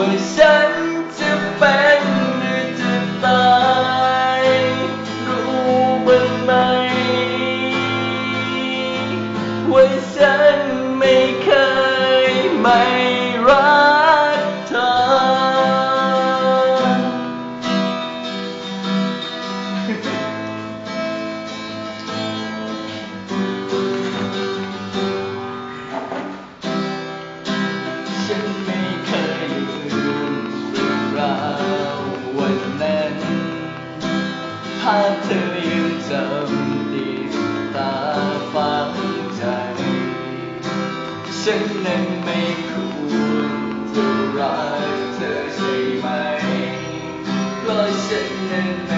ว่าฉันจะเป็นหรือจะตายรู้บ้ไหมว่าฉันไม่เคยไม่าพเธอยังจำดีตาฟังใจ ฉันนั้นไม่ควรจะรักเธอใช่ไหมเพราะฉันนั้น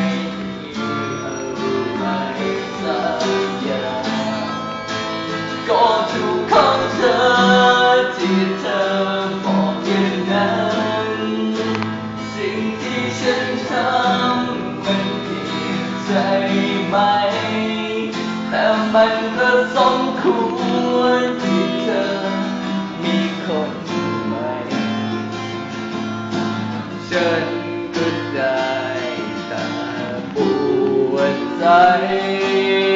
Amém.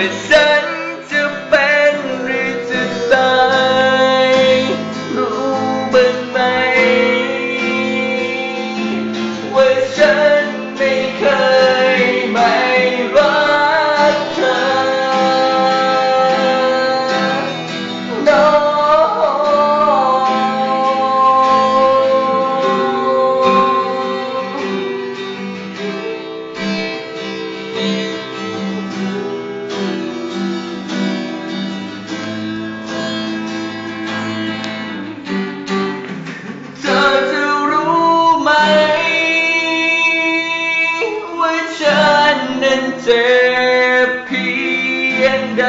ว่าฉันจะเป็นหรือจะตายรู้บ้างไหมว่าฉันไม่เคย ยงใด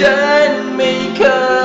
ฉันไม่เคย